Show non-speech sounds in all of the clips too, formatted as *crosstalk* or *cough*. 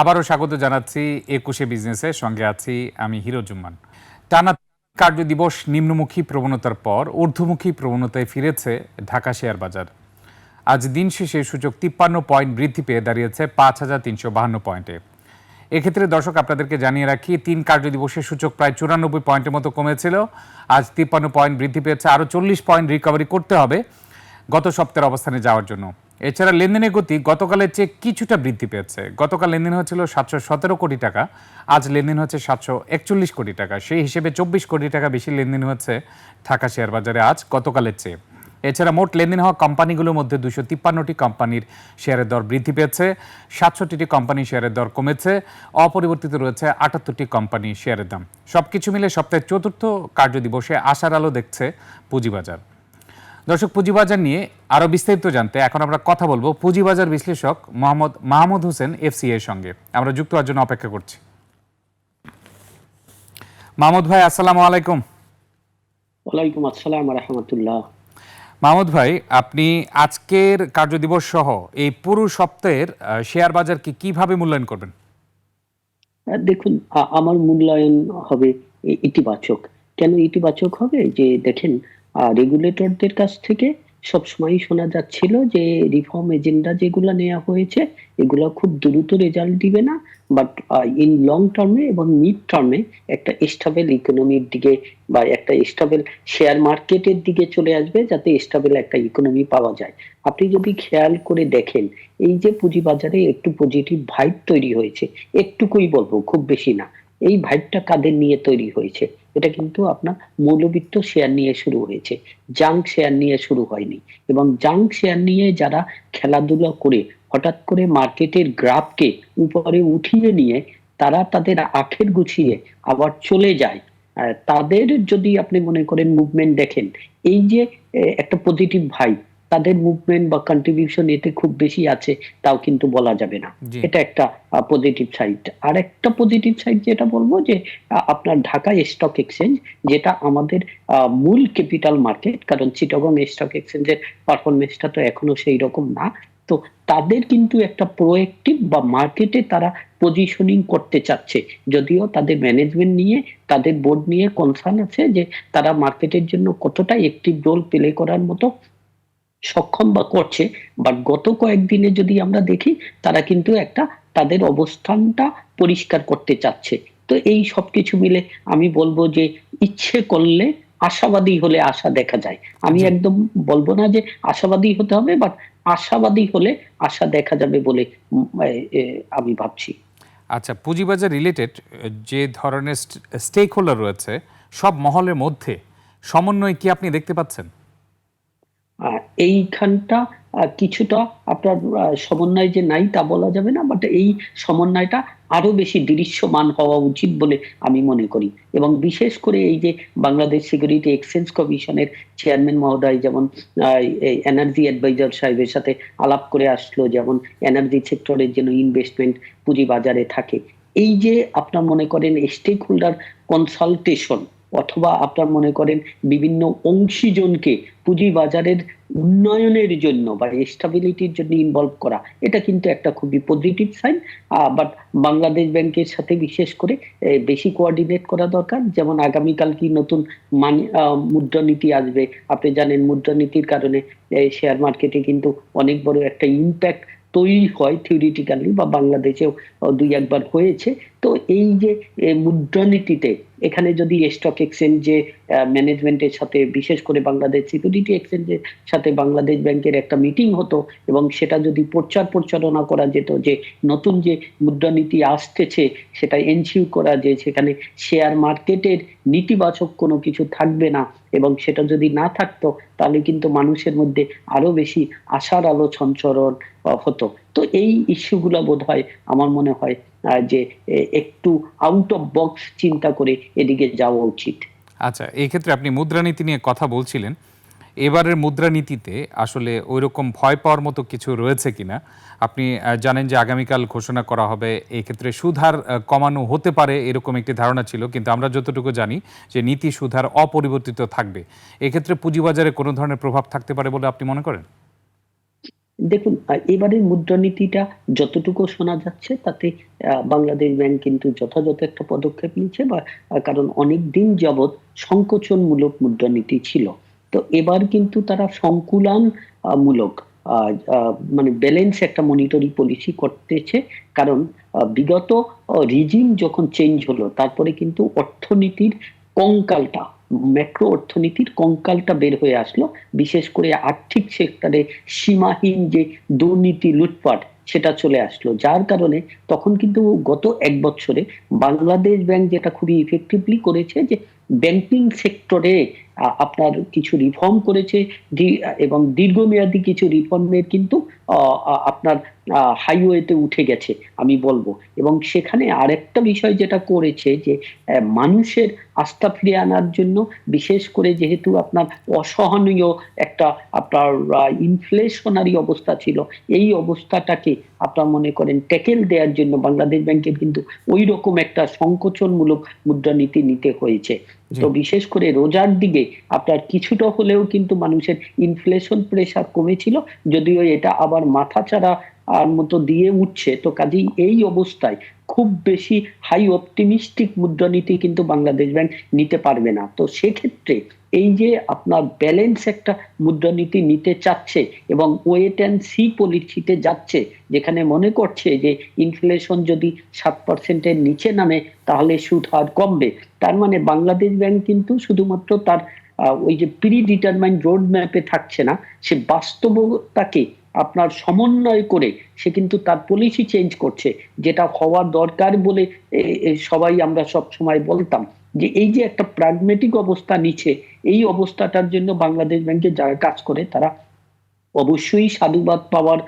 আবারও স্বাগত জানাচ্ছি একুশে বিজনেসে। সঙ্গে আছি আমি হিরো জুম্মান। টানা কার্য দিবস নিম্নমুখী প্রবণতার পর ঊর্ধ্বমুখী প্রবণতায় ফিরেছে ঢাকা শেয়ার বাজার। আজ দিন শেষে সূচক তিপ্পান্ন পয়েন্ট বৃদ্ধি পেয়ে দাঁড়িয়েছে পাঁচ হাজার তিনশো বাহান্ন পয়েন্টে। এক্ষেত্রে দর্শক, আপনাদেরকে জানিয়ে রাখি, তিন কার্য দিবসে সূচক প্রায় চুরানব্বই পয়েন্টের মতো কমেছিল। আজ তিপ্পান্ন পয়েন্ট বৃদ্ধি পেয়েছে, আরও চল্লিশ পয়েন্ট রিকভারি করতে হবে গত সপ্তাহের অবস্থানে যাওয়ার জন্য। এছাড়া লেনদেনের গতি গতকালের চেয়ে কিছুটা বৃদ্ধি পেয়েছে। গতকাল লেনদেন হচ্ছিল সাতশো সতেরো কোটি টাকা, আজ লেনদেন হচ্ছে সাতশো একচল্লিশ কোটি টাকা। সেই হিসেবে চব্বিশ কোটি টাকা বেশি লেনদেন হচ্ছে ঢাকা শেয়ার বাজারে আজ গতকালের চেয়ে। এছাড়া মোট লেনদেন হওয়া কোম্পানিগুলোর মধ্যে দুশো তিপ্পান্নটি কোম্পানির শেয়ারের দর বৃদ্ধি পেয়েছে, সাতষট্টিটি কোম্পানির শেয়ারের দর কমেছে, অপরিবর্তিত রয়েছে আটাত্তরটি কোম্পানি শেয়ারের দাম। সব কিছু মিলে সপ্তাহের চতুর্থ কার্যদিবসে আশার আলো দেখছে পুঁজিবাজার। দর্শক পুঁজিবাজার নিয়ে আরও বিস্তারিত জানতে এখন আমরা কথা বলব পুঁজিবাজার বিশ্লেষক মোহাম্মদ মাহমুদ হোসেন এফসি এর সঙ্গে। আমরা যুক্ত হওয়ার জন্য অপেক্ষা করছি। মাহমুদ ভাই আসসালামু আলাইকুম। ওয়ালাইকুম আসসালাম রহমতুল্লাহ। মাহমুদ ভাই আপনি আজকের কার্যদিবস সহ এই পুরো সপ্তাহের শেয়ার বাজারকে কীভাবে মূল্যায়ন করবেন? দেখুন আমার মূল্যায়ন হবে ইতিবাচক। কেন ইতিবাচক হবে? যে দেখেন রেগুলেটরদের কাছ থেকে সবসময়ই শোনা যাচ্ছিল যে রিফর্ম এজেন্ডা যেগুলো নেওয়া হয়েছে, এগুলো খুব দ্রুত রেজাল্ট দিবে না। বাট ইন লং টার্মে এবং মিড টার্মে একটা স্টেবল ইকোনমির দিকে বা একটা স্টেবল শেয়ার মার্কেটের দিকে চলে আসবে যাতে স্টেবল একটা ইকোনমি পাওয়া যায়। আপনি যদি খেয়াল করে দেখেন, এই যে পুঁজিবাজারে একটু পজিটিভ ভাইব তৈরি হয়েছে, একটুকুই বলব, খুব বেশি না। এই ভাইবটা কাদের নিয়ে তৈরি হয়েছে? এটা কিন্তু আপনার মৌলবিত্ত শেয়ার নিয়ে শুরু হয়েছে। জাঙ্ক শেয়ার নিয়ে শুরু হয়নি। এবং জাঙ্ক শেয়ার নিয়ে যারা খেলাধুলা করে, হঠাৎ করে মার্কেটের গ্রাফকে উপরে উঠিয়ে নিয়ে, তারা তাদের আখের গুছিয়ে আবার চলে যায়। তাদের যদি আপনি মনে করেন মুভমেন্ট দেখেন, এই যে একটা পজিটিভ ভাই তাদের মুভমেন্ট বা কন্ট্রিবিউশন এতে খুব বেশি আছে তাও কিন্তু বলা যাবে না। এটা একটা পজিটিভ সাইড আর একটা পজিটিভ সাইড যেটা বলব যে আপনার ঢাকা স্টক এক্সচেঞ্জ যেটা আমাদের মূল ক্যাপিটাল মার্কেট কারণ চিটাগং স্টক এক্সচেঞ্জের পারফরমেন্সটা তো এখনও সেই রকম না তো তাদের কিন্তু একটা প্রোয়েক্টিভ বা মার্কেটে তারা পজিশনিং করতে চাচ্ছে। যদিও তাদের ম্যানেজমেন্ট নিয়ে তাদের বোর্ড নিয়ে কনসার্ন আছে যে তারা মার্কেটের জন্য কতটা একটিভ রোল প্লে করার মতো সক্ষম বা করছে বাট গত কয়েকদিনে যদি আমরা দেখি তারা কিন্তু একটা তাদের অবস্থানটা পরিষ্কার করতে চাচ্ছে। তো এই সবকিছু মিলে আমি বলব যে ইচ্ছে করলে আশাবাদী হলে আশা দেখা যায়। আমি একদম বলব না যে আশাবাদী হতে হবে বাট আশাবাদী হলে আশা দেখা যাবে বলে আমি ভাবছি। আচ্ছা পুঁজিবাজার রিলেটেড যে ধরনের স্টেক হোল্ডার রয়েছে সব মহলের মধ্যে সমন্বয় কি আপনি দেখতে পাচ্ছেন? এইখানটা কিছুটা আপনার সমন্বয় যে নাই তা বলা যাবে না বাট এই সমন্বয়টা আরও বেশি দৃশ্যমান হওয়া উচিত বলে আমি মনে করি। এবং বিশেষ করে এই যে বাংলাদেশ সিকিউরিটি এক্সচেঞ্জ কমিশনের চেয়ারম্যান মহোদয় যেমন এনার্জি অ্যাডভাইজার সাহেবের সাথে আলাপ করে আসলো, যেমন এনার্জি সেক্টরের জন্য ইনভেস্টমেন্ট পুঁজি বাজারে থাকে। এই যে আপনার মনে করেন স্টেক হোল্ডার কনসালটেশন অথবা আপনার মনে করেন বিভিন্ন অংশীজনকে পুঁজি বাজারের উন্নয়নের জন্য বা স্টেবিলিটির জন্য ইনভলভ করা, এটা কিন্তু একটা খুবই পজিটিভ সাইন বাট বাংলাদেশ ব্যাংকের সাথে বিশেষ করে বেশি কোঅর্ডিনেট করা দরকার। যেমন আগামীকাল কি নতুন মানি মুদ্রানীতি আসবে, আপনি জানেন মুদ্রানীতির কারণে শেয়ার মার্কেটে কিন্তু অনেক বড় একটা ইম্প্যাক্ট তৈরি হয় থিওরিটিক্যালি বা বাংলাদেশেও দুই একবার হয়েছে। তো এই যে মুদ্রানীতিতে এখানে যদি স্টক এক্সচেঞ্জে ম্যানেজমেন্টের সাথে, বিশেষ করে বাংলাদেশ সিকিউরিটি এক্সচেঞ্জের সাথে বাংলাদেশ ব্যাংকের একটা মিটিং হতো এবং সেটা যদি প্রচার পরিচালনা করা যেত যে নতুন যে মুদ্রানীতি আসতেছে, সেটা এনসিউ করা যে সেখানে শেয়ার মার্কেটের নেতিবাচক কোনো কিছু থাকবে না এবং সেটা যদি না থাকতো, তাহলে কিন্তু মানুষের মধ্যে আরও বেশি আশার আলো সঞ্চরণ হতো। তো এই ইস্যুগুলো বোধ হয় আমার মনে হয় যে একটু আউট অফ বক্স চিন্তা করে এদিকে যাওয়া উচিত। আচ্ছা এই ক্ষেত্রে আপনি মুদ্রানীতি নিয়ে কথা বলছিলেন। এবারের মুদ্রানীতিতে আসলে ওইরকম ভয় পাওয়ার মতো কিছু রয়েছে কিনা? আপনি জানেন যে আগামীকাল ঘোষণা করা হবে এই ক্ষেত্রে সুধার কমানো হতে পারে এরকম একটি ধারণা ছিল, কিন্তু আমরা যতটুকু জানি যে নীতি সুধার অপরিবর্তিত থাকবে। এক্ষেত্রে পুঁজিবাজারে কোনো ধরনের প্রভাব থাকতে পারে বলে আপনি মনে করেন? দেখুন এবারের মুদ্রানীতিটা যতটুকু শোনা যাচ্ছে, তাতে বাংলাদেশ ব্যাংক কিন্তু যথাযথ একটা পদক্ষেপ নিচ্ছে বা কারণ অনেক দিন যাবৎ সংকোচনমূলক মুদ্রানীতি ছিল। তো এবার কিন্তু তারা সংকুলান মূলক মানে ব্যালেন্স একটা মনিটরি পলিসি করতেছে। কারণ বিগত রিজিম যখন চেঞ্জ হলো, তারপরে কিন্তু অর্থনীতির কঙ্কালটা ম্যাক্রো অর্থনীতির কঙ্কালটা বের হয়ে আসলো, বিশেষ করে আর্থিক সেক্টরে সীমাহীন যে দুর্নীতি লুটপাট, সেটা চলে আসলো। যার কারণে তখন কিন্তু গত এক বছরে বাংলাদেশ ব্যাংক যেটা খুবই ইফেক্টিভলি করেছে যে ব্যাংকিং সেক্টরে আপনার কিছু রিফর্ম করেছে এবং দীর্ঘমেয়াদী কিছু রিফর্মের কিন্তু আপনার হাইওয়েতে উঠে গেছে, আমি বলব। এবং সেখানে আরেকটা বিষয় যেটা করেছে যে মানুষের আস্থা ফিরিয়ে আনার জন্য, বিশেষ করে যেহেতু আপনার অসহনীয় একটা আপনার ইনফ্লেশনারি অবস্থা ছিল, এই অবস্থাটাকে আপনার মনে করেন ট্যাকেল দেওয়ার জন্য বাংলাদেশ ব্যাংকের কিন্তু ওই রকম একটা সংকোচনমূলক মুদ্রানীতি নিতে হয়েছে। তো বিশেষ করে রোজার দিকে আপনার কিছুটা হলেও কিন্তু মানুষের ইনফ্লেশন প্রেশার কমেছিল যদিও এটা আবার মাথাচাড়া আর মতো দিয়ে উঠছে। তো কাজেই এই অবস্থায় খুব বেশি হাই অপটিমিস্টিক মুদ্রানীতি কিন্তু বাংলাদেশ ব্যাংক নিতে পারবে না। তো সেক্ষেত্রে এই যে আপনার ব্যালেন্স একটা মুদ্রানীতি নিতে চাচ্ছে এবং ওয়েট অ্যান্ড সি পলিসিতে যাচ্ছে, যেখানে মনে করছে যে ইনফ্লেশন যদি সাত পার্সেন্টের নিচে নামে, তাহলে সুদ হার কমবে। তার মানে বাংলাদেশ ব্যাংক কিন্তু শুধুমাত্র তার ওই যে প্রি ডিটারমাইন্ড রোড ম্যাপে থাকছে না, সে বাস্তবতাকে আপনার সমন্বয় করে সে কিন্তু তার পলিসি চেঞ্জ করছে। যেটা হওয়া দরকার বলে সবাই আমরা সব সময় বলতাম যে এই যে একটা প্রাগমেটিক অবস্থা নিচ্ছে, এই অবস্থাটার জন্য বাংলাদেশ ব্যাংকে যারা কাজ করে তারা অবশ্যই সাধুবাদ পাওয়ার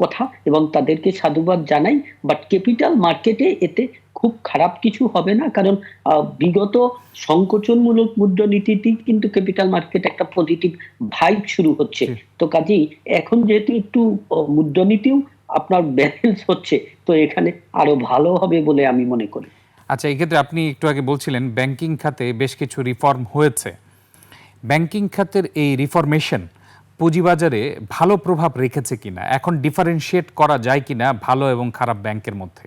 কথা এবং তাদেরকে সাধুবাদ জানাই। বাট ক্যাপিটাল মার্কেটে এতে খুব খারাপ কিছু হবে না কারণ বিগত সংকোচনমূলক মুদ্রানীতিটি কিন্তু ক্যাপিটাল মার্কেট একটা পজিটিভ ভাইব শুরু হচ্ছে। তো কাজেই এখন যেহেতু একটু মুদ্রানীতিও আপনার ব্যালেন্স হচ্ছে তো এখানে আরও ভালো হবে বলে আমি মনে করি। আচ্ছা এই ক্ষেত্রে আপনি একটু আগে বলছিলেন ব্যাংকিং খাতে বেশ কিছু রিফর্ম হয়েছে। ব্যাংকিং খাতের এই রিফরমেশন পুঁজিবাজারে ভালো প্রভাব রেখেছে কিনা? এখন ডিফারেন্সিয়েট করা যায় কিনা ভালো এবং খারাপ ব্যাংকের মধ্যে?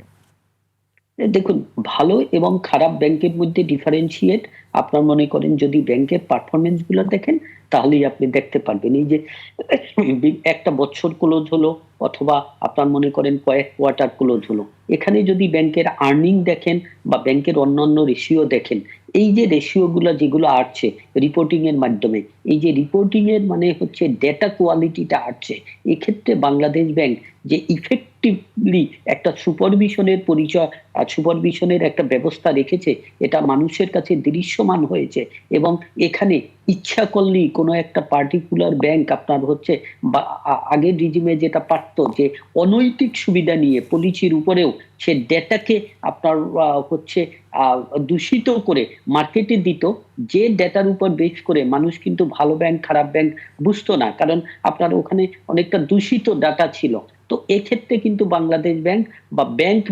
দেখুন, ভালো এবং খারাপ ব্যাংকের মধ্যে ডিফারেন্সিয়েট আপনার মনে করেন যদি ব্যাংকের পারফরমেন্সগুলো দেখেন তাহলেই আপনি দেখতে পারবেন। এই যে, *laughs* একটা বছর ক্লোজ হলো অথবা আপনার মনে করেন কয়েক কোয়ার্টার ক্লোজ হলো। এখানে যদি ব্যাংকের আর্নিং দেখেন বা ব্যাংকের অন্যান্য রেশিও দেখেন, এই যে রেশিও গুলো যেগুলো আসছে রিপোর্টিং এর মাধ্যমে, এই যে রিপোর্টিং এর মানে হচ্ছে ডেটা কোয়ালিটিটা আসছে। এক্ষেত্রে বাংলাদেশ ব্যাংক যে ইফেক্টিভলি একটা সুপারভিশনের পরিচয় আর সুপারভিশনের একটা ব্যবস্থা রেখেছে, এটা মানুষের কাছে দৃশ্যমান হয়েছে এবং এখানে ইচ্ছা করলেই কোনো একটা পার্টিকুলার ব্যাংক আপনার হচ্ছে বা আগের রিজিমে যেটা পারতো যে অনৈতিক সুবিধা নিয়ে পলিসির উপরেও সে ডেটাকে আপনার হচ্ছে দূষিত করে মার্কেটে দিত, যে ডেটার উপর বেস করে মানুষ কিন্তু ভালো ব্যাংক খারাপ ব্যাংক বুঝতো না। কারণ আপনার ওখানে অনেকটা দূষিত ডাটা ছিল। তো এক্ষেত্রে কিন্তু বাংলাদেশ ব্যাংক বা ব্যাংক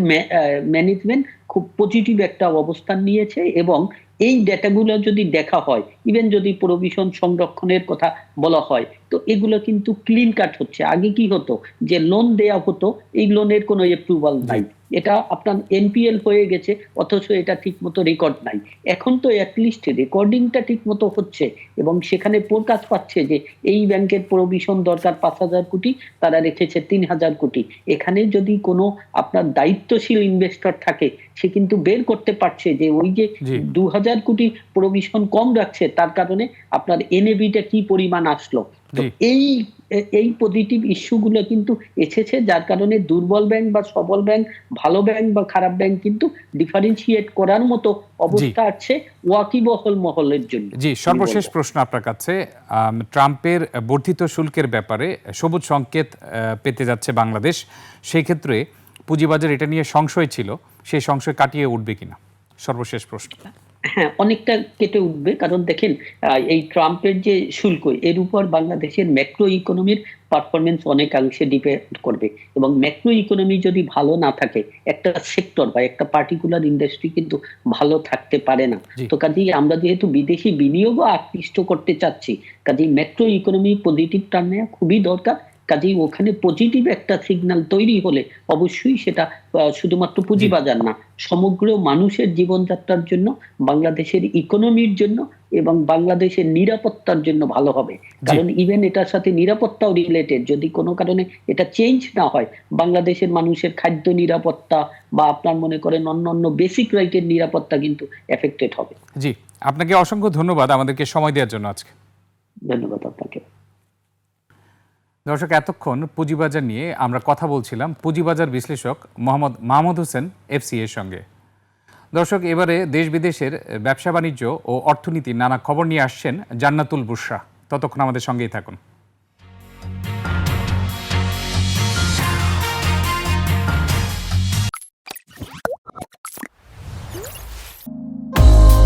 ম্যানেজমেন্ট খুব পজিটিভ একটা অবস্থান নিয়েছে এবং এই ডেটাগুলো যদি দেখা হয় ইভেন যদি প্রভিশন সংরক্ষণের কথা বলা হয়, তো এগুলো কিন্তু ক্লিন কাট হচ্ছে। আগে কি হতো? যে লোন দেয়া হতো, এই লোনের কোনো অ্যাপ্রুভাল নাই। এটা আপনার এনপিএল হয়ে গেছে অথচ এটা ঠিক মতো রেকর্ড নাই। এখন তো অ্যাটলিস্ট রেকর্ডিংটা ঠিক মতো হচ্ছে এবং সেখানে প্রকাশ পাচ্ছে যে এই ব্যাংকের প্রভিশন দরকার পাঁচ হাজার কোটি তারা রেখেছে তিন হাজার কোটি। এখানে যদি কোনো আপনার দায়িত্বশীল ইনভেস্টর থাকে সে কিন্তু বের করতে পারছে যে ওই যে দু হাজার কোটি প্রভিশন কম রাখছে তার কারণে আপনার এনএবিটা কি পরিমাণ আসলো? তো এই এই পজিটিভ ইস্যুগুলো কিন্তু এসেছে যার কারণে দুর্বল ব্যাংক বা সবল ব্যাংক ভালো ব্যাংক বা খারাপ ব্যাংক কিন্তু ডিফারেন্সিয়েট করার মতো অবস্থা আছে ওয়াকিবহল মহলের জন্য। জি সর্বশেষ প্রশ্ন আপনার কাছে। ট্রাম্পের বর্ধিত শুল্কের ব্যাপারে সবুজ সংকেত পেতে যাচ্ছে বাংলাদেশ। সেই ক্ষেত্রে পুঁজিবাজার এটা নিয়ে সংশয় ছিল সেই সংশয় কাটিয়ে উঠবে কিনা? সর্বশেষ প্রশ্ন। হ্যাঁ *laughs* অনেকটা কেটে উঠবে। কারণ দেখেন এই ট্রাম্পের যে শুল্ক এর উপর বাংলাদেশের ম্যাক্রো ইকোনমির পারফরমেন্স অনেকাংশে ডিপেন্ড করবে। এবং ম্যাক্রো ইকোনমি যদি ভালো না থাকে একটা সেক্টর বা একটা পার্টিকুলার ইন্ডাস্ট্রি কিন্তু ভালো থাকতে পারে না। তো কাজেই আমরা যেহেতু বিদেশি বিনিয়োগও আকৃষ্ট করতে চাচ্ছি কাজেই ম্যাক্রো ইকোনমি পজিটিভ টার্ন নেওয়া খুবই দরকার। কাজেই ওখানে পজিটিভ একটা সিগন্যাল তৈরি হলে অবশ্যই সেটা শুধুমাত্র পুঁজিবাজার না সমগ্র মানুষের জীবনযাত্রার জন্য বাংলাদেশের ইকোনমির জন্য এবং বাংলাদেশের নিরাপত্তার জন্য ভালো হবে। কারণ ইভেন এটার সাথে নিরাপত্তাও রিলেটেড যদি কোনো কারণে এটা চেঞ্জ না হয় বাংলাদেশের মানুষের খাদ্য নিরাপত্তা বা আপনার মনে করেন অন্যান্য বেসিক রাইটের নিরাপত্তা কিন্তু এফেক্টেড হবে। জি আপনাকে অসংখ্য ধন্যবাদ আমাদেরকে সময় দেওয়ার জন্য আজকে। ধন্যবাদ আপনাকে। দর্শক, এতক্ষণ পুঁজিবাজার নিয়ে আমরা কথা বলছিলাম পুঁজিবাজার বিশ্লেষক মোহাম্মদ মাহমুদ হোসেন এফসি এর সঙ্গে। দর্শক, এবারে দেশ বিদেশের ব্যবসা বাণিজ্য ও অর্থনীতির নানা খবর নিয়ে আসছেন জান্নাতুল বুসরা ততক্ষণ আমাদের সঙ্গেই থাকুন।